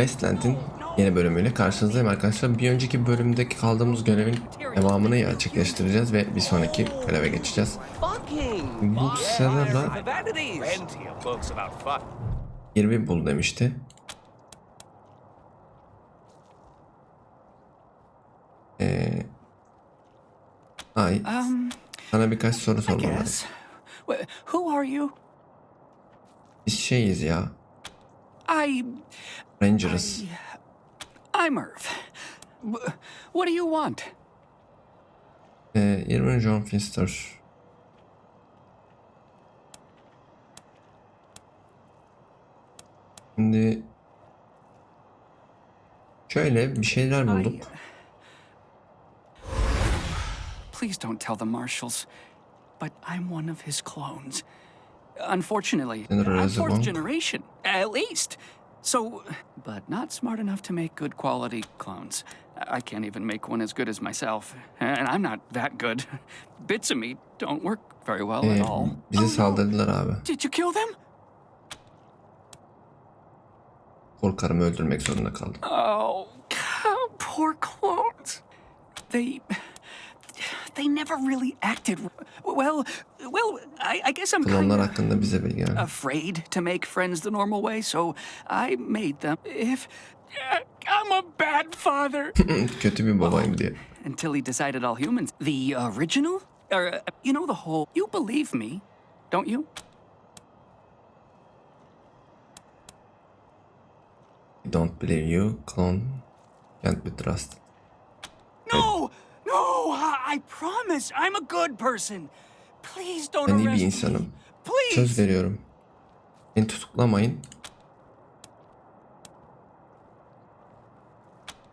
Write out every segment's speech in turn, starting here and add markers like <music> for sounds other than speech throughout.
Westland'in yeni bölümüyle karşınızdayım arkadaşlar. Bir önceki bölümdeki kaldığımız görevin devamını gerçekleştireceğiz ve bir sonraki göreve geçeceğiz. About fuck. 20 bul demişti. Ee, ay, Um, sana birkaç soru sormam lazım. Biz şeyiz ya, I. Ranger'ız. I'm Irv. Wh- What do you want? Ee, 20 John Finster. Şimdi şöyle bir şeyler bulduk. Please don't tell the marshals, but I'm one of his clones. Unfortunately, I'm fourth generation, at least. So, but not smart enough to make good quality clones. I can't even make one as good as myself, and I'm not that good. Bits of me don't work very well at all. bize Oh, saldırdılar abi. Did you kill them? Korkarım öldürmek zorunda kaldım. Oh, <laughs> poor clones. They. They never really acted. Well, well, I, I guess I'm kind of hakkında bize bilgi ver. afraid to make friends the normal way, so I made them. If. I'm a bad father. Kötü bir babayım diye. Until he decided all humans. The original? Or, uh, you know, the whole. You believe me, don't you? Don't believe you. Clone can't be trusted. No! No! I, promise I'm a good person. Please don't Ben iyi arrest bir me. insanım. Please! Söz veriyorum. Beni tutuklamayın.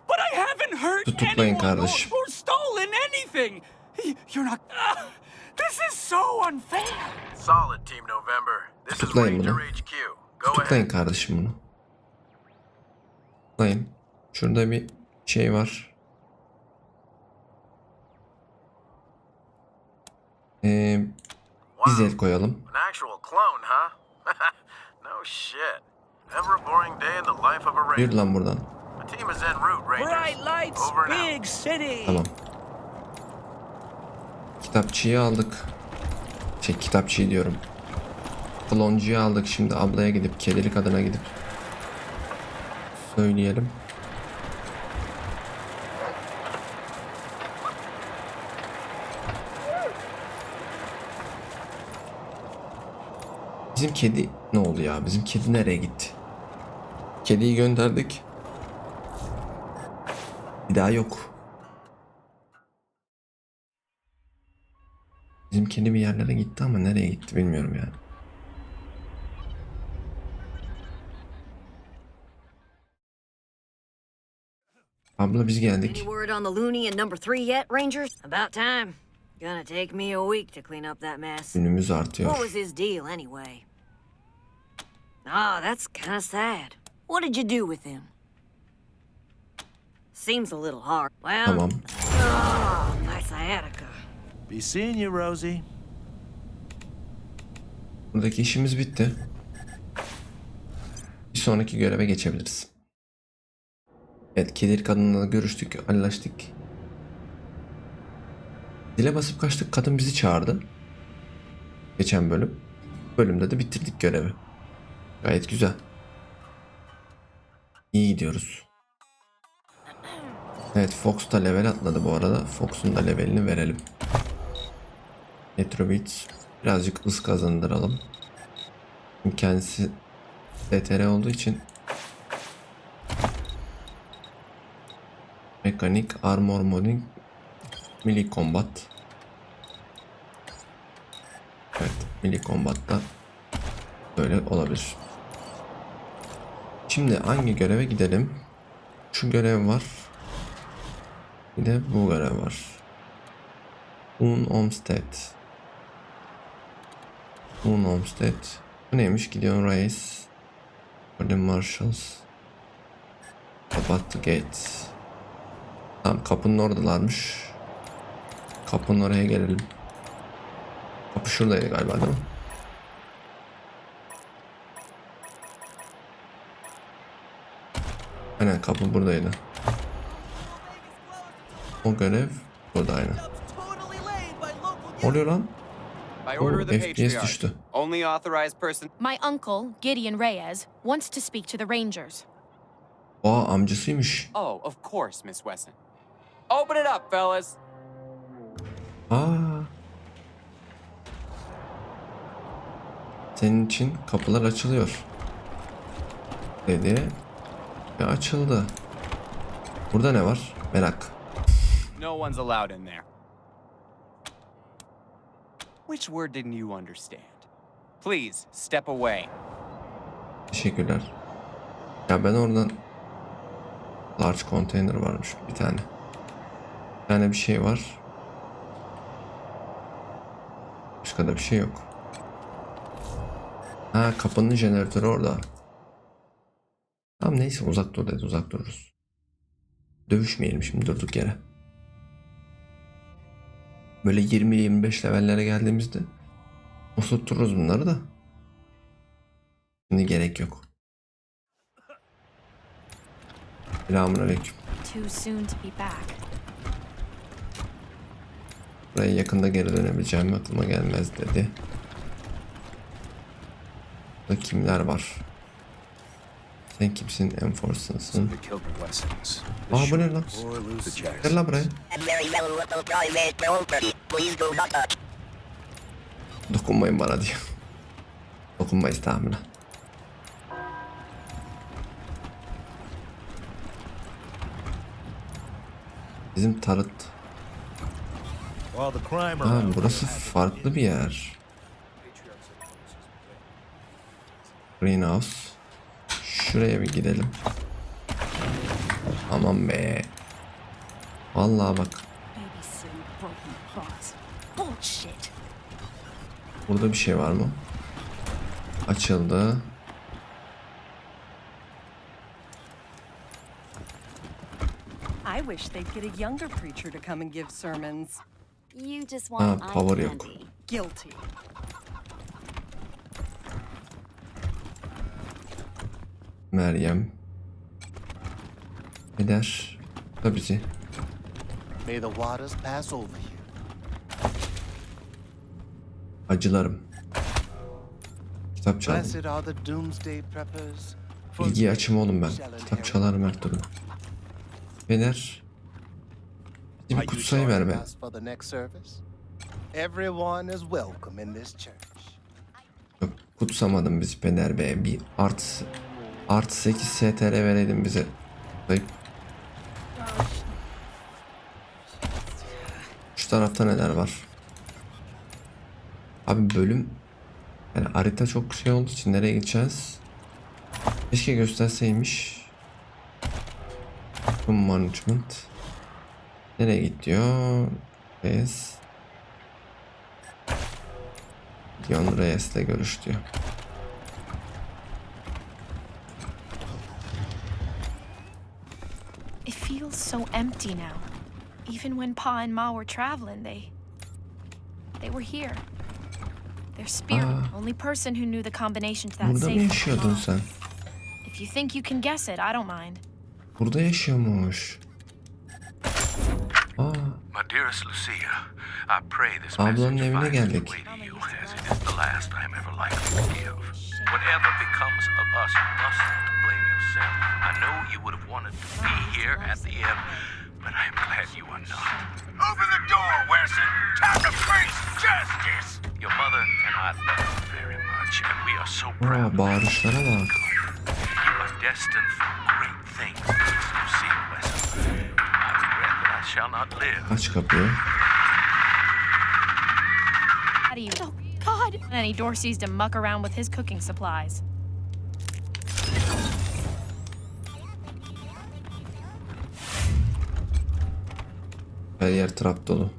But I haven't hurt Tutuklayın anyone or, kardeşim. or stolen anything. You're not. Ah, this is so unfair. Solid, Team November. This is Tutuklayın Ranger bunu. HQ. Go Tutuklayın ahead. kardeşim bunu. Tutuklayın. Şurada bir şey var. Ee, biz el koyalım. An actual clone, huh? <laughs> no shit. Never a boring day in the life of a Yürü ranger. lan buradan. The team is en route, Rangers. Bright lights, Over and out. big city. Tamam. Kitapçıyı aldık. Şey kitapçıyı diyorum. Kloncuyu aldık. Şimdi ablaya gidip kedili kadına gidip söyleyelim. Bizim kedi ne oldu ya? Bizim kedi nereye gitti? Kediyi gönderdik. Bir daha yok. Bizim kedi bir yerlere gitti ama nereye gitti bilmiyorum yani. Abla biz geldik. Any word on the loony in number three yet, Rangers? About time. Gonna take me a week to clean up that mess. Ünümüz What artıyor. was his deal anyway? Ah, that's kind of sad. What did you do with him? Seems a little hard. Well, Tamam. ah, my sciatica. Be seeing you, Rosie. Buradaki işimiz bitti. Bir sonraki göreve geçebiliriz. Evet, kedili kadınla görüştük, anlaştık. Dile basıp kaçtık, kadın bizi çağırdı. Geçen bölüm. Bölümde de bitirdik görevi. Gayet güzel. İyi gidiyoruz. Evet, Fox da level atladı bu arada. Fox'un da levelini verelim. Metrobit birazcık hız kazandıralım. Çünkü Kendisi DTR olduğu için Mekanik, Armor Modding, Melee Combat Evet, Melee Combat'ta böyle olabilir. Şimdi hangi göreve gidelim? Şu görev var. Bir de bu görev var. Un Olmsted. Un Olmsted. Bu neymiş? Gideon Reis. The Marshals. About the Gates. Tamam kapının oradalarmış. Kapının oraya gelelim. Kapı şuradaydı galiba değil mi? Aynen kapı buradaydı. O görev burada aynen. Ne oluyor lan? By order of the FPS patriarch, düştü. only authorized person. My uncle, Gideon Reyes, wants to speak to the Rangers. Aa amcasıymış. Oh, of course, Miss Wesson. Open it up, fellas. Aa. Senin için kapılar açılıyor. Dedi. Ve açıldı. Burada ne var? Merak. No one's allowed in there. Which word didn't you understand? Please, step away. Teşekkürler. Ya ben oradan large container varmış bir tane. Bir tane bir şey var. Başka da bir şey yok. Ha kapının jeneratörü orada. Tamam neyse uzak dur dedi uzak dururuz. Dövüşmeyelim şimdi durduk yere. Böyle 20-25 levellere geldiğimizde osurtururuz bunları da. Şimdi gerek yok. Selamünaleyküm. Buraya yakında geri dönebileceğim aklıma gelmez dedi. Burada kimler var? Sen kimsin? Wessons. Aa bu ne lan? Gel lan buraya. Dokunmayın bana diyor. Dokunmayız tahminen. Bizim tarıt. Ha, burası farklı bir yer. Greenhouse. Şuraya bir gidelim. Aman be. Vallahi bak. Burada bir şey var mı? Açıldı. I wish they'd get a younger preacher to come and give sermons. You just want eye power yok. candy. Guilty. Meryem. Eder. Da bizi. May the waters pass over you. Acılarım. Kitap çaldım. Blessed are the doomsday preppers. for İlgi they açım oğlum ben. Kitap çalarım her türlü. Eder. Bizi Are bir you kutsayı ver be. us for the next service? Everyone is welcome in this church. Yok kutsamadım bizi Peder be. Bir artı artı 8 STR vereydin bize. Şu tarafta neler var? Abi bölüm yani harita çok şey olduğu için nereye gideceğiz? Keşke gösterseymiş. Home management. Nereye git diyor? Reyes. Dion Reyes'le görüş diyor. It feels so empty now. Even when Pa and Ma were traveling, they. they were here. Their spirit, Ah. only person who knew the combination to that Burada mı safe. yaşıyordun sen? If you think you can guess it, I don't mind. Burada yaşıyormuş. Aa, My dearest Lucia, I pray this Ablanın message evine finds geldik. its way to you as it is the last I am ever likely to give. Whatever becomes of us, you mustn't blame yourself. I know you would have wanted to be here at the end, but I am glad you are not. Open the door, Wesson! Time to face justice! Your mother and I love you very much, and we are so oh, proud. aa bağırışlara bak. You are destined for great things, Miss Lucia Wesson. I regret that I shall not live. Aç kapıyı. How do you. Oh, God! And then he Dorsey's to muck around with his cooking supplies. Her yer trap dolu.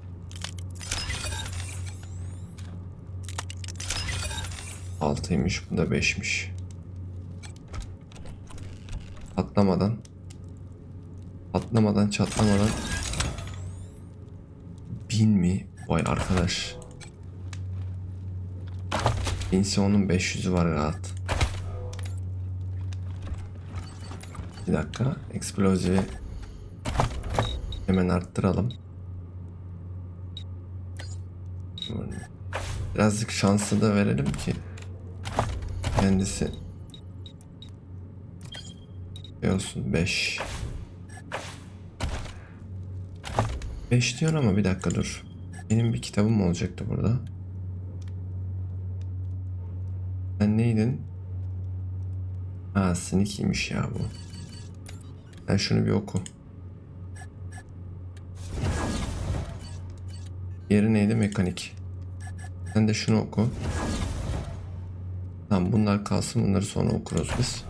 Altıymış, bu da beşmiş. Patlamadan. Patlamadan, çatlamadan. Bin mi? Vay arkadaş. Binse onun 500'ü var rahat. Bir dakika. Explosive'i hemen arttıralım. Birazcık şansı da verelim ki kendisi şey olsun 5 5 diyor ama bir dakika dur. Benim bir kitabım olacaktı burada. Sen neydin? Ha sneaky'miş ya bu. Sen şunu bir oku. Yeri neydi? Mekanik. Sen de şunu oku. Tamam bunlar kalsın bunları sonra okuruz biz.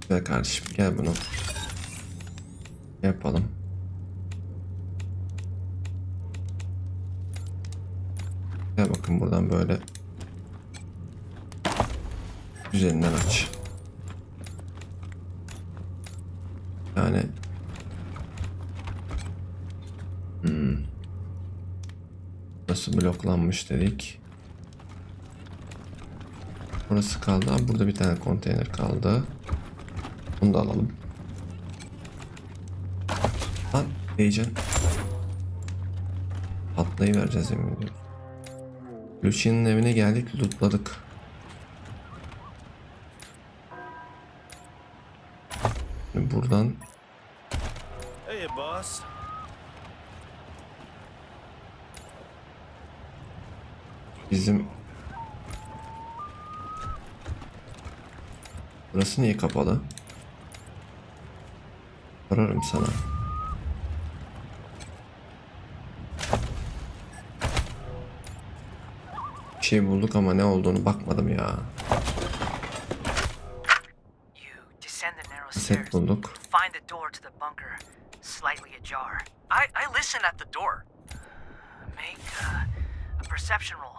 Güzel kardeşim gel bunu yapalım. Gel bakın buradan böyle üzerinden aç. Yani Burası bloklanmış dedik. Burası kaldı. Burada bir tane konteyner kaldı. Bunu da alalım. Lan heyecan. Patlayıvereceğiz yemin ediyorum. Lucian'ın evine geldik, lootladık. Buradan Hey, boss. Bizim Burası niye kapalı? Sorarım sana. Bir şey bulduk ama ne olduğunu bakmadım ya. Set bulduk. Find the door to the bunker, slightly ajar. I, I listen at the door. Make a perception roll.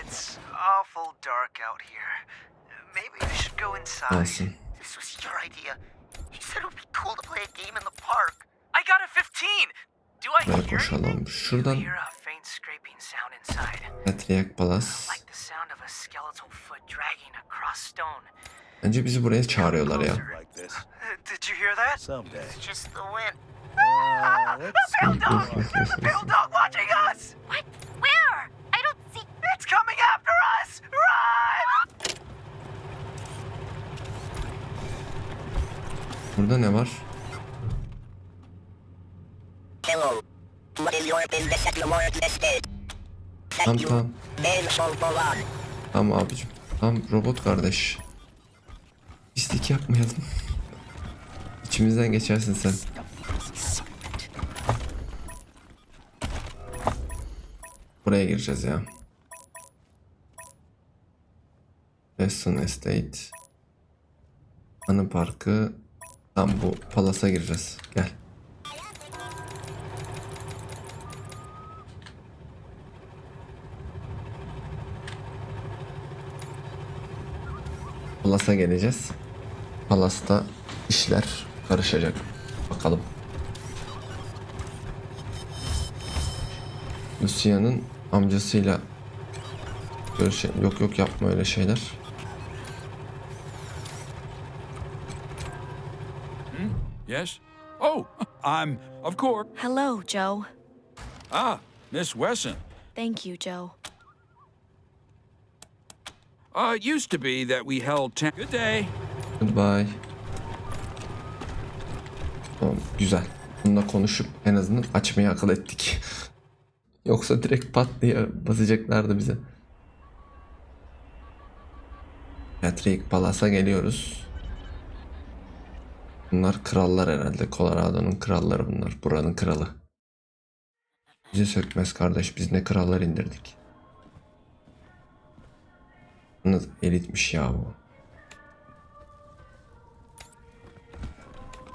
It's awful dark out here. Maybe you should go inside. Alsın. This was your idea. He said it would be cool to play a game in the park. I got a 15. Do I Buraya hear koşalım. anything? Şuradan You hear a faint scraping sound inside, Patriarch Palace. like the sound of a skeletal foot dragging across stone. Bence bizi buraya çağırıyorlar ya. Like this. Did you hear that? Someday. It's just the wind. Uh, let's Pale dog! There's a pale Burada ne var? Hello. What is your business that you more existed? Tamam tamam. Tamam abicim. Tamam robot kardeş. Pislik yapmayalım. İçimizden geçersin sen. Buraya gireceğiz ya. Western Estate. Anı Parkı. Tam bu Palas'a gireceğiz. Gel. Palas'a geleceğiz. Palas'ta işler karışacak. Bakalım. Lucia'nın amcasıyla görüşe yok yok yapma öyle şeyler. Yes? Oh, <laughs> I'm, of course. Hello, Joe. Ah, Miss Wesson. Thank you, Joe. Uh, it used to be that we held ten. Good day. Goodbye. Tamam, güzel. Bununla konuşup en azından açmayı akıl ettik. <laughs> Yoksa direkt pat diye basacaklardı bize. Patrick Palas'a geliyoruz. Bunlar krallar herhalde. Colorado'nun kralları bunlar. Buranın kralı. Bizi sökmez kardeş. Biz ne krallar indirdik. Yalnız elitmiş ya bu.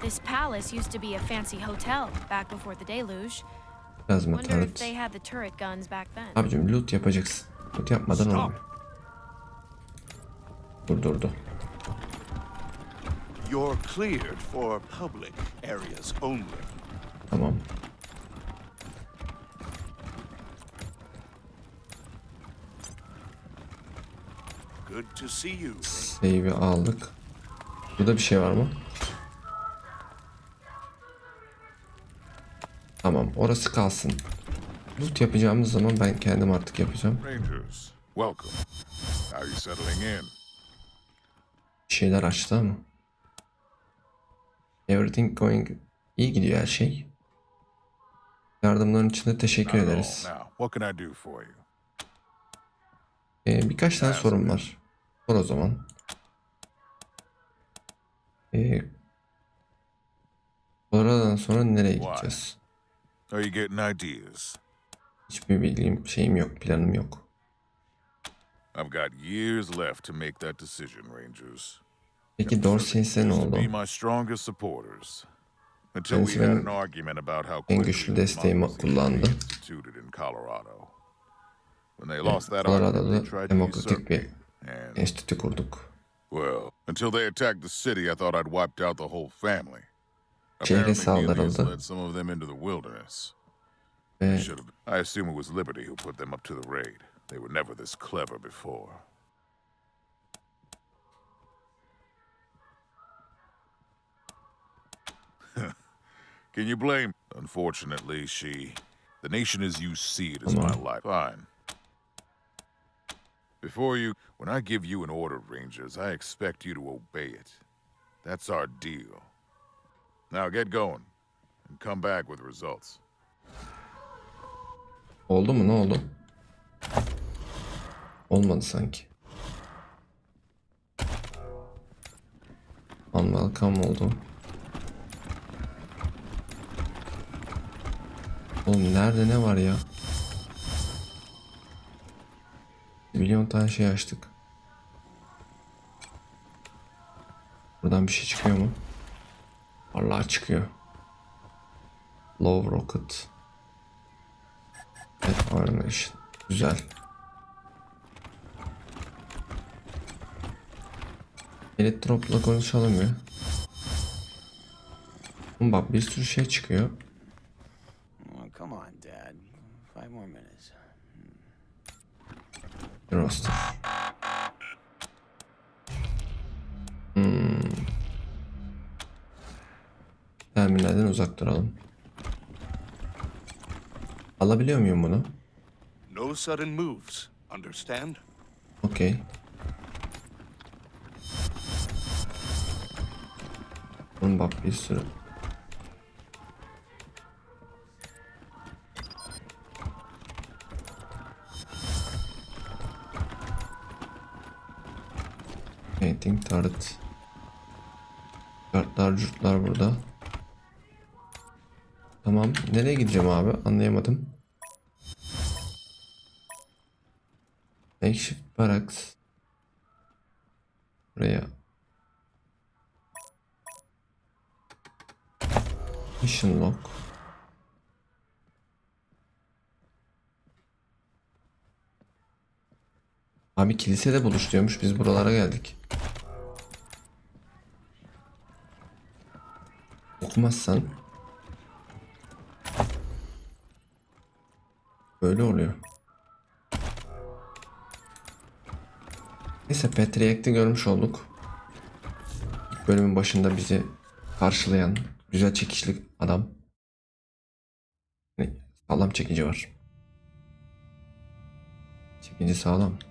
This palace used to be a fancy hotel back before the deluge. Plazma Wonder if turret. they had the turret guns back then. Abicim loot yapacaksın. Loot yapmadan olmuyor. Durdurdu. You're cleared for public areas only. Tamam. Good Good to see you. Save'i aldık. Burada bir şey var mı? Tamam orası kalsın. Loot yapacağımız zaman ben kendim artık yapacağım. Rangers, welcome. How you settling in? Bir şeyler açtı ama. Everything going iyi gidiyor her şey. Yardımların için de teşekkür ederiz. Ee, birkaç tane sorum var. Sor o zaman. Ee, oradan sonra nereye gideceğiz? Hiçbir bilgim, şeyim yok, planım yok. I've got years left to make that decision, Rangers. Peki Dorsey'se ne Used to oldu? Be my strongest supporters. Until Kendisi we had benim an argument about how en quickly güçlü the desteğimi democracy should be kullandı. instituted in Colorado. When they lost that Colorado'da argument, they tried to demokratik usurp bir me. And enstitü kurduk. Well, until they attacked the city, I thought I'd wiped out the whole family. Şehre Apparently, Nelius saldırıldı. led some of them into the wilderness. Ve Should have. I assume it was Liberty who put them up to the raid. They were never this clever before. Can you blame? Unfortunately, she. The nation as you see it is my life. Fine. Before you. When I give you an order, Rangers, I expect you to obey it. That's our deal. Now get going and come back with results. oldu mu ne oldu? Olmadı sanki. Unwelcome oldu. Oğlum nerede ne var ya? Milyon tane şey açtık. Buradan bir şey çıkıyor mu? Vallahi çıkıyor. Low rocket. Evet, animation. Güzel. Elektropla konuşalım ya. Bak bir sürü şey çıkıyor. Come on, Dad. Five more minutes. Roster. Hmm. Terminalden uzak duralım. Alabiliyor muyum bunu? No sudden moves. Understand? Okey. Oğlum bak bir sürü. Painting turret. Kartlar, curtlar burada. Tamam. Nereye gideceğim abi? Anlayamadım. Makeshift barracks. Buraya. Mission log. Abi kilisede buluşturuyormuş. Biz buralara geldik. Okumazsan böyle oluyor. Neyse Patriarch'te görmüş olduk. İlk bölümün başında bizi karşılayan güzel çekişli adam. Sağlam çekici var. Çekici sağlam.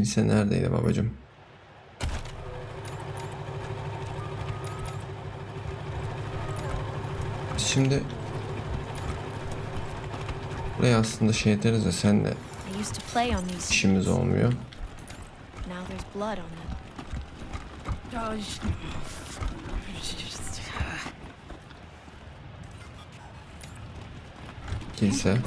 Kilise neredeydi babacım? Şimdi buraya aslında şey ederiz de on these işimiz olmuyor. Kilise.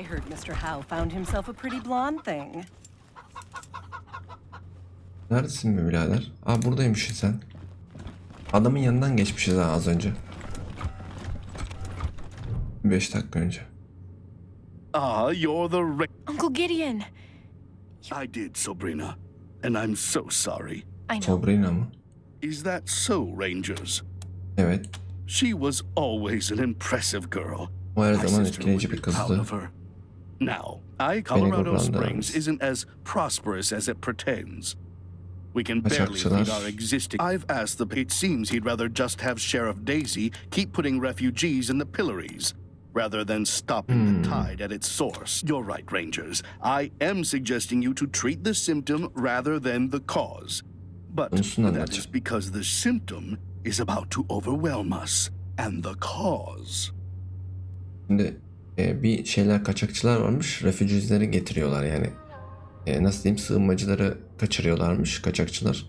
I heard Mr. Howe found himself a pretty blonde thing. Neredesin be birader? Aa buradaymışsın sen. Adamın yanından geçmişiz ha az önce. 5 dakika önce. Ah, you're the Uncle Gideon, I did, Sabrina. And I'm so sorry. I know. Sabrina mı? Is that so, Rangers? Evet. She was always an impressive girl. O her zaman etkileyici bir kızdı. Now, I, Colorado Springs isn't as prosperous as it pretends. We can barely feed our existing. I've asked the. It seems he'd rather just have Sheriff Daisy keep putting refugees in the pillories, rather than stopping the Hmm. tide at its source. You're right, Rangers. I am suggesting you to treat the symptom rather than the cause. But that because the symptom is about to overwhelm us, and the cause. E, bir şeyler kaçakçılar varmış. Refüjizleri getiriyorlar yani. E, nasıl diyeyim sığınmacıları kaçırıyorlarmış kaçakçılar.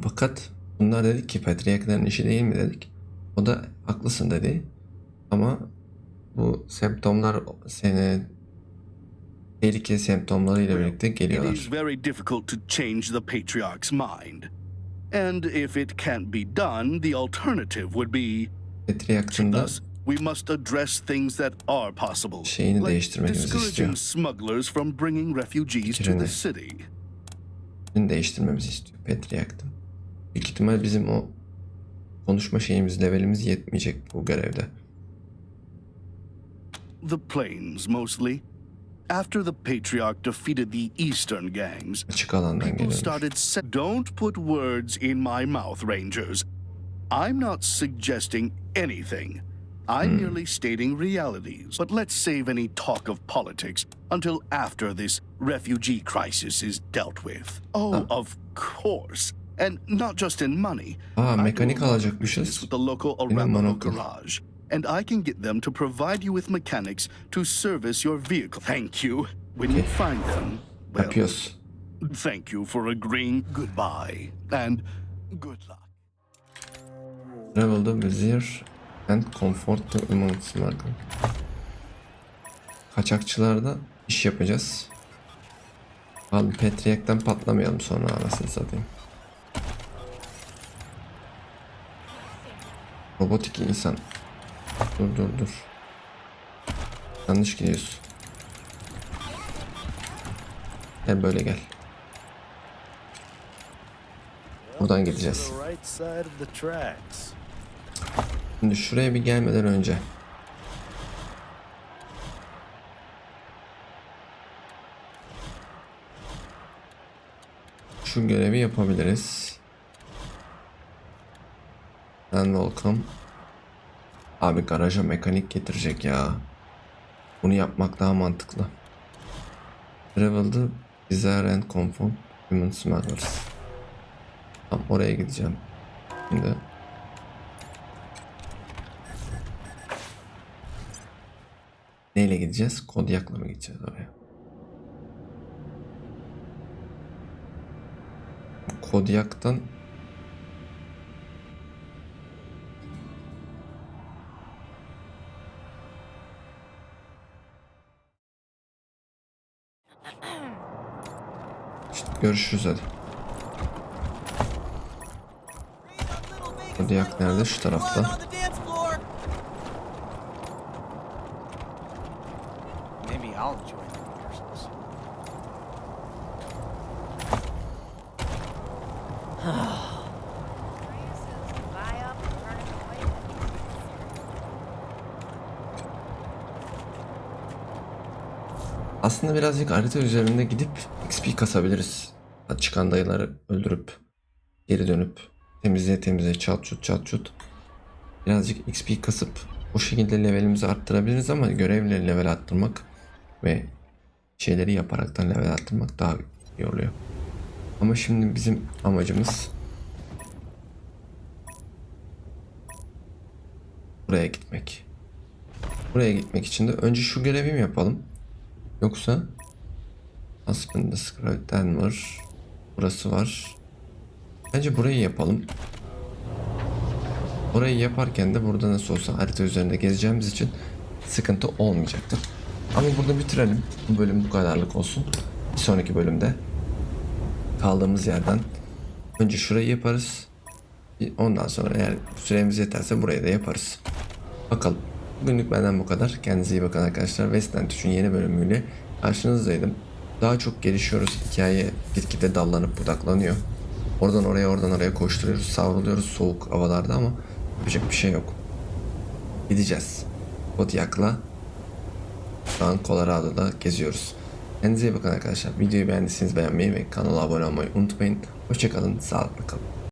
Fakat bunlar dedik ki patriarkların işi değil mi dedik. O da haklısın dedi. Ama bu semptomlar seni tehlike semptomlarıyla birlikte It geliyorlar. is very difficult to change the patriarch's mind. And if it can't be done, the alternative would be Patriarkın da we must address things that are possible. Şeyini like discouraging smugglers from bringing refugees to Fikrini. the city. fikrini değiştirmemizi istiyor Patriark'tan. Büyük ihtimal bizim o konuşma şeyimiz, levelimiz yetmeyecek bu görevde. The plains mostly. After the patriarch defeated the eastern gangs, people started don't put words in my mouth rangers i'm not suggesting anything i'm hmm. merely stating realities but let's save any talk of politics until after this refugee crisis is dealt with oh of course and not just in money ah, Aa do mekanik a lot of alacakmışız. with the local Yine garage and i can get them to provide you with mechanics to service your vehicle thank you when you find them well, Yapıyoruz. Thank you for agreeing. Goodbye. And good luck. The Vizier and Comfort to Human Smuggler. Kaçakçılarda iş yapacağız. Al Patriark'tan patlamayalım sonra anasını satayım. Robotik insan. Dur dur dur. Yanlış gidiyorsun. Gel böyle gel. Buradan gideceğiz. The right side of the tracks. Şimdi şuraya bir gelmeden önce. Şu görevi yapabiliriz. Ben welcome. Abi garaja mekanik getirecek ya. Bunu yapmak daha mantıklı. Travel'dı Desire and Comfort Human Smugglers. Tam oraya gideceğim. Şimdi Neyle gideceğiz? Kodyak'la mı gideceğiz oraya? Kodyak'tan İşte görüşürüz hadi. Kodyak nerede? Şu tarafta. Aslında birazcık harita üzerinde gidip XP kasabiliriz. Çıkan dayıları öldürüp geri dönüp temizliğe temizliğe çat çut çat çut. Birazcık XP kasıp o şekilde levelimizi arttırabiliriz ama görevleri level arttırmak ve şeyleri yaparaktan level arttırmak daha iyi oluyor. Ama şimdi bizim amacımız buraya gitmek. Buraya gitmek için de önce şu görevi mi yapalım? Yoksa Aspen'de Scrap'ten var. Burası var. Bence burayı yapalım. Orayı yaparken de burada nasıl olsa harita üzerinde gezeceğimiz için sıkıntı olmayacaktır. Ama burada bitirelim. Bu bölüm bu kadarlık olsun. Bir sonraki bölümde kaldığımız yerden önce şurayı yaparız. Ondan sonra eğer süremiz yeterse burayı da yaparız. Bakalım. Bugünlük benden bu kadar. Kendinize iyi bakın arkadaşlar. Westland 3'ün yeni bölümüyle karşınızdaydım. Daha çok gelişiyoruz. Hikaye gitgide dallanıp budaklanıyor. Oradan oraya oradan oraya koşturuyoruz. Savruluyoruz soğuk havalarda ama yapacak bir şey yok. Gideceğiz. Kodiak'la şu an Colorado'da geziyoruz. Kendinize iyi bakın arkadaşlar. Videoyu beğendiyseniz beğenmeyi ve kanala abone olmayı unutmayın. Hoşçakalın, sağlıklı kalın.